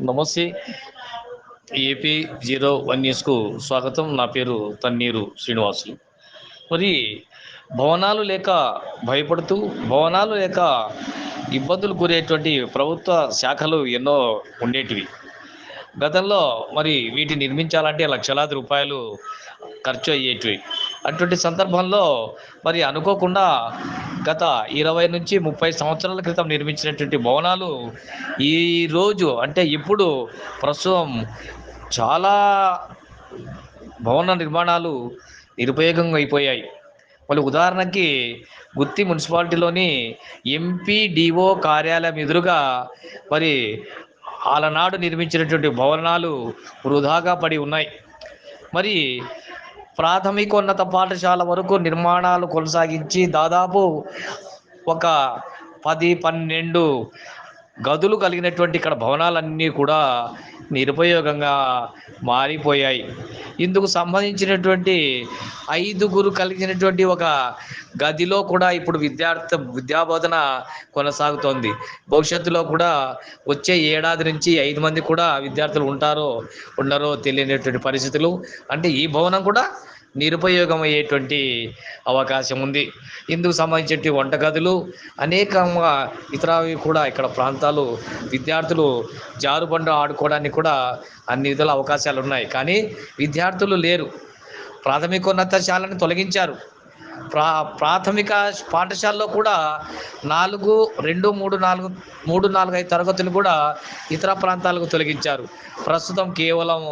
నమస్తే. AP zero one న్యూస్కు స్వాగతం. నా పేరు తన్నీరు శ్రీనివాసులు. మరి భవనాలు లేక భయపడుతూ భవనాలు లేక ఇబ్బందులు కూరేటువంటి ప్రభుత్వ శాఖలు ఎన్నో ఉండేటివి. గతంలో మరి వీటిని నిర్మించాలంటే లక్షలాది రూపాయలు ఖర్చు అయ్యేటివి. అటువంటి సందర్భంలో మరి అనుకోకుండా గత ఇరవై నుంచి ముప్పై సంవత్సరాల క్రితం నిర్మించినటువంటి భవనాలు ఈరోజు అంటే ఇప్పుడు ప్రస్తుతం చాలా భవన నిర్మాణాలు నిరుపయోగంగా అయిపోయాయి. మళ్ళీ ఉదాహరణకి గుత్తి మున్సిపాలిటీలోని ఎంపీడీఓ కార్యాలయం ఎదురుగా మరి ఆలనాడు నిర్మించినటువంటి భవనాలు వృధాగా పడి ఉన్నాయి. మరి ప్రాథమికోన్నత పాఠశాల వరకు నిర్మాణాలు కొనసాగించి దాదాపు ఒక పది పన్నెండు గదులు కలిగినటువంటి ఇక్కడ భవనాలన్నీ కూడా నిరుపయోగంగా మారిపోయాయి. ఇందుకు సంబంధించినటువంటి ఐదుగురు కలిగినటువంటి ఒక గదిలో కూడా ఇప్పుడు విద్యార్థి విద్యాబోధన కొనసాగుతోంది. భవిష్యత్తులో కూడా వచ్చే ఏడాది నుంచి ఐదు మంది కూడా విద్యార్థులు ఉంటారో ఉండరో తెలియనటువంటి పరిస్థితులు. అంటే ఈ భవనం కూడా నిరుపయోగం అయ్యేటువంటి అవకాశం ఉంది ఇందుకు సంబంధించిన వంటగదులు అనేకంగా ఇతరవి కూడా ఇక్కడ ప్రాంతాలు విద్యార్థులు జారుబండ ఆడుకోవడానికి కూడా అన్ని విధాల అవకాశాలు ఉన్నాయి కానీ విద్యార్థులు లేరు. ప్రాథమికోన్నత శాలను తొలగించారు. ప్రా ప్రాథమిక పాఠశాలలో కూడా నాలుగు రెండు మూడు నాలుగు మూడు నాలుగు ఐదు తరగతులు కూడా ఇతర ప్రాంతాలకు తొలగించారు. ప్రస్తుతం కేవలం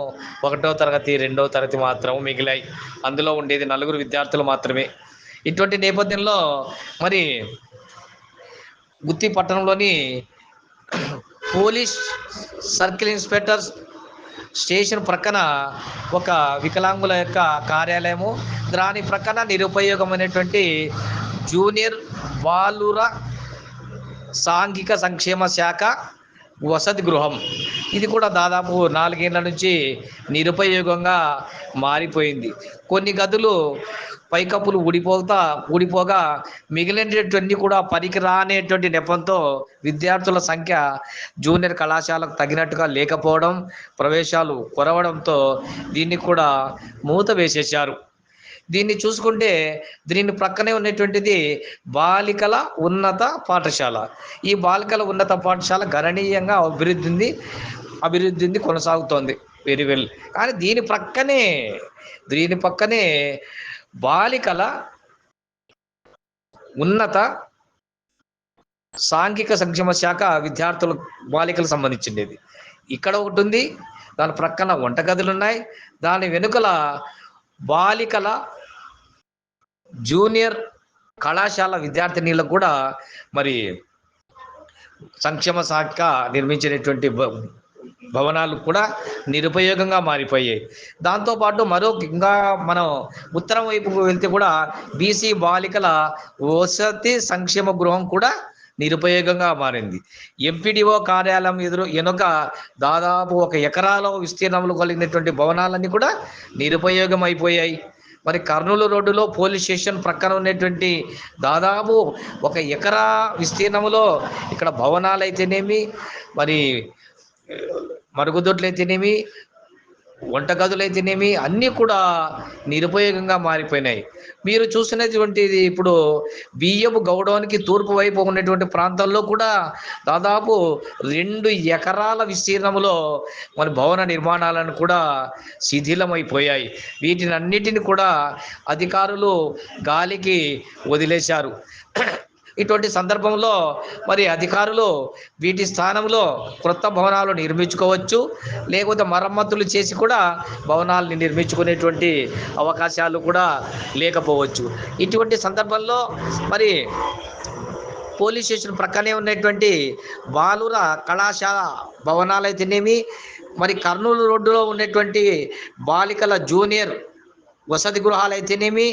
ఒకటో తరగతి రెండో తరగతి మాత్రం మిగిలాయి. అందులో ఉండేది నలుగురు విద్యార్థులు మాత్రమే. ఇటువంటి నేపథ్యంలో మరి గుత్తి పట్టణంలోని పోలీస్ సర్కిల్ ఇన్స్పెక్టర్ స్టేషన్ ప్రక్కన ఒక వికలాంగుల యొక్క కార్యాలయము. దాని ప్రక్కన నిరుపయోగమైనటువంటి జూనియర్ బాలుర సాంఘిక సంక్షేమ శాఖ వసతి గృహం ఇది కూడా దాదాపు నాలుగేళ్ళ నుంచి నిరుపయోగంగా మారిపోయింది. కొన్ని గదులు పైకప్పులు ఊడిపోతా ఊడిపోగా మిగిలినటువంటి కూడా పనికి అనేటువంటి నెపంతో విద్యార్థుల సంఖ్య జూనియర్ కళాశాలకు తగినట్టుగా లేకపోవడం ప్రవేశాలు కొరవడంతో దీన్ని కూడా మూత వేసేశారు. దీన్ని చూసుకుంటే దీని ప్రక్కనే ఉన్నటువంటిది బాలికల ఉన్నత పాఠశాల. ఈ బాలికల ఉన్నత పాఠశాల గణనీయంగా అభివృద్ధింది అభివృద్ధింది కొనసాగుతోంది. వెరీ వెల్ కానీ దీని ప్రక్కనే దీని పక్కనే బాలికల ఉన్నత సాంఘిక సంక్షేమ శాఖ విద్యార్థుల బాలికలకు సంబంధించింది ఇక్కడ ఒకటి ఉంది దాని ప్రక్కన వంటగదులు ఉన్నాయి దాని వెనుకల బాలికల జూనియర్ కళాశాల విద్యార్థినీలకు కూడా మరి సంక్షేమ శాఖ నిర్మించినటువంటి భవనాలు కూడా నిరుపయోగంగా మారిపోయాయి. దాంతోపాటు మరో ఇంకా మనం ఉత్తరం వైపుకు వెళ్తే కూడా బీసీ బాలికల వసతి సంక్షేమ గృహం కూడా నిరుపయోగంగా మారింది. ఎంపీడీఓ కార్యాలయం ఎదురు వెనుక దాదాపు ఒక ఎకరాలో విస్తీర్ణంలో కలిగినటువంటి భవనాలన్నీ కూడా నిరుపయోగం అయిపోయాయి. మరి కర్నూలు రోడ్డులో పోలీస్ స్టేషన్ ప్రక్కన ఉన్నటువంటి దాదాపు ఒక ఎకరా విస్తీర్ణంలో ఇక్కడ భవనాలు అయితేనేమి మరి మరుగుదొడ్లు అయితేనేమి వంటగదులు అయితేనేమి అన్నీ కూడా నిరుపయోగంగా మారిపోయినాయి. మీరు చూసినటువంటిది ఇప్పుడు బియ్యపు గౌడవానికి తూర్పు వైపు ఉన్నటువంటి ప్రాంతాల్లో కూడా దాదాపు రెండు ఎకరాల విస్తీర్ణంలో మన భవన నిర్మాణాలను కూడా శిథిలమైపోయాయి. వీటిని అన్నిటిని కూడా అధికారులు గాలికి వదిలేశారు. ఇటువంటి సందర్భంలో మరి అధికారులు వీటి స్థానంలో క్రొత్త భవనాలు నిర్మించుకోవచ్చు లేకపోతే మరమ్మతులు చేసి కూడా భవనాలని నిర్మించుకునేటువంటి అవకాశాలు కూడా లేకపోవచ్చు. ఇటువంటి సందర్భంలో మరి పోలీస్ స్టేషన్ ప్రక్కనే ఉన్నటువంటి బాలుర కళాశాల భవనాలు అయితేనేమి మరి కర్నూలు రోడ్డులో ఉన్నటువంటి బాలికల జూనియర్ వసతి గృహాలు అయితేనేమి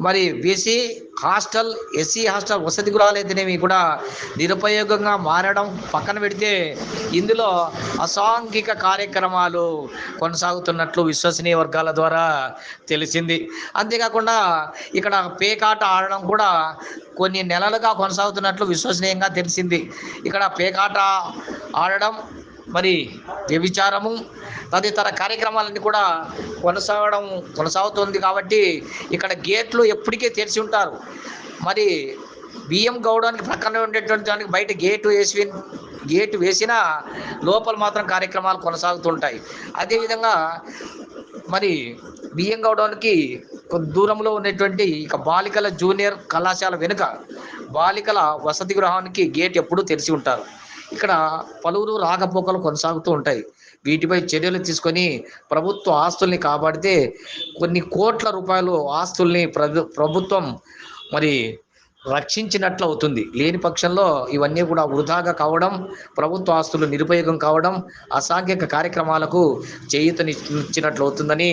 మరి బీసీ హాస్టల్ ఎస్సీ హాస్టల్ వసతి గృహాలు అయితేనేమి కూడా నిరుపయోగంగా మారడం పక్కన పెడితే ఇందులో అసాంఘిక కార్యక్రమాలు కొనసాగుతున్నట్లు విశ్వసనీయ వర్గాల ద్వారా తెలిసింది. అంతేకాకుండా ఇక్కడ పేకాట ఆడడం కూడా కొన్ని నెలలుగా కొనసాగుతున్నట్లు విశ్వసనీయంగా తెలిసింది. ఇక్కడ పేకాట ఆడడం మరి వ్యభిచారము తదితర కార్యక్రమాలన్నీ కూడా కొనసాగడం కొనసాగుతుంది కాబట్టి ఇక్కడ గేట్లు ఎప్పటికే తెరిచి ఉంటారు. మరి బియ్యం గౌడానికి ప్రక్కన ఉండేటువంటి దానికి బయట గేటు వేసి గేటు వేసినా లోపల మాత్రం కార్యక్రమాలు కొనసాగుతుంటాయి. అదేవిధంగా మరి బియ్యం గౌడానికి కొద్ది దూరంలో ఉన్నటువంటి ఇక బాలికల జూనియర్ కళాశాల వెనుక బాలికల వసతి గృహానికి గేట్ ఎప్పుడూ తెరిచి ఉంటారు. ఇక్కడ పలువురు రాకపోకలు కొనసాగుతూ ఉంటాయి. వీటిపై చర్యలు తీసుకొని ప్రభుత్వ ఆస్తుల్ని కాపాడితే కొన్ని కోట్ల రూపాయలు ఆస్తుల్ని ప్రభుత్వం మరి రక్షించినట్లు అవుతుంది. లేని పక్షంలో ఇవన్నీ కూడా వృధాగా కావడం ప్రభుత్వ ఆస్తులు నిరుపయోగం కావడం అసాంఘిక కార్యక్రమాలకు చేయూతనిచ్చినట్లు అవుతుందని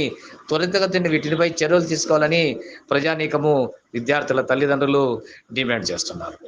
త్వరితగతిని వీటిపై చర్యలు తీసుకోవాలని ప్రజానీకము విద్యార్థుల తల్లిదండ్రులు డిమాండ్ చేస్తున్నారు.